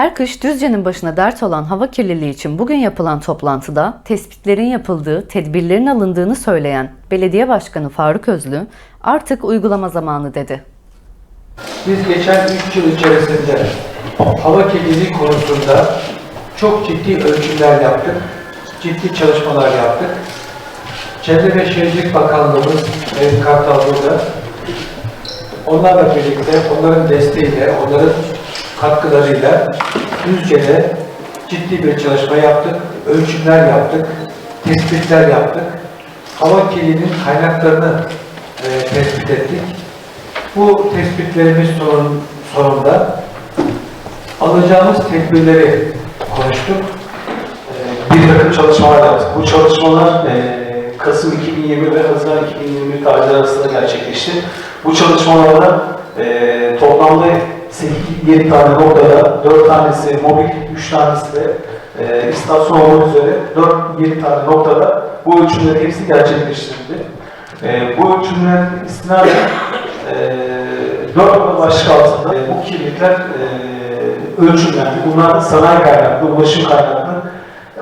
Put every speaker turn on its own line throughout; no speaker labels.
Her kış Düzce'nin başına dert olan hava kirliliği için bugün yapılan toplantıda tespitlerin yapıldığı, tedbirlerin alındığını söyleyen Belediye Başkanı Faruk Özlü artık uygulama zamanı dedi.
Biz geçen 3 yıl içerisinde hava kirliliği konusunda çok ciddi ölçümler yaptık, ciddi çalışmalar yaptık. Çevre ve Şehircilik Bakanlığımız Mevlüt Kartal burada. Onlarla birlikte, onların desteğiyle, onların katkılarıyla Düzce'de ciddi bir çalışma yaptık, ölçümler yaptık, tespitler yaptık. Hava kirliliğinin kaynaklarını e, tespit ettik. Bu tespitlerimiz sonun, sonunda alacağımız tedbirleri konuştuk.
bir takım çalışmalar yaptık. Bu çalışmalar eee, Kasım 2020 ve Haziran 2021 tarihleri arasında gerçekleşti. Bu çalışmalarda toplamda 7 tane noktada, 4 tanesi mobil, 3 tanesi de eee, istasyon olmak üzere 4-7 tane noktada bu ölçümlerin hepsi gerçekleştirildi. Eee, bu ölçümlerin istinaden eee 4 ana başlık altında eee, bu kirlilikler eee ölçümlendi. Bunlar sanayi kaynaklı, ulaşım kaynaklı,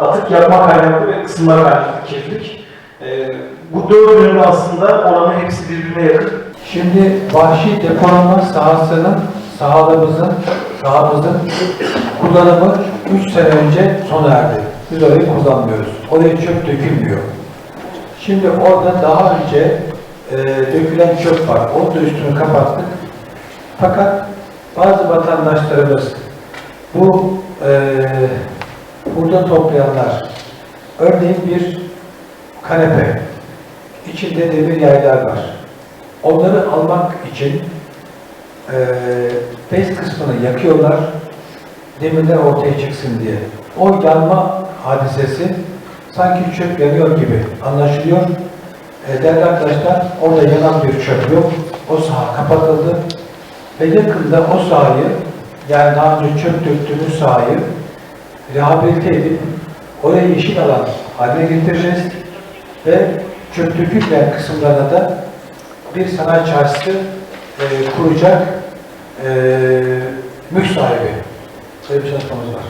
atık yapma kaynaklı ve ısınma kaynaklı kirlilik. Ee, bu dördünün aslında oranı hepsi birbirine yakın.
Şimdi vahşi depolama sahasının, sahalarımızın, sahamızın kullanımı 3 sene önce sona erdi. Biz orayı kullanmıyoruz. Oraya çöp dökülmüyor. Şimdi orada daha önce e, dökülen çöp var. Onun da üstünü kapattık. Fakat bazı vatandaşlarımız bu e, burada toplayanlar örneğin bir kanepe içinde demir yaylar var. Onları almak için bez kısmını yakıyorlar demirler ortaya çıksın diye. O yanma hadisesi sanki çöp yanıyor gibi anlaşılıyor. E, değerli arkadaşlar orada yanan bir çöp yok. O saha kapatıldı. Ve yakında o sahayı yani daha önce çöp döktüğümüz sahayı rehabilite edip oraya yeşil alan haline getireceğiz ve çöp dökülmeyen kısımlarına da bir sanayi çarşısı e, kuracak e, mülk sahibi. Bir çalışmamız var.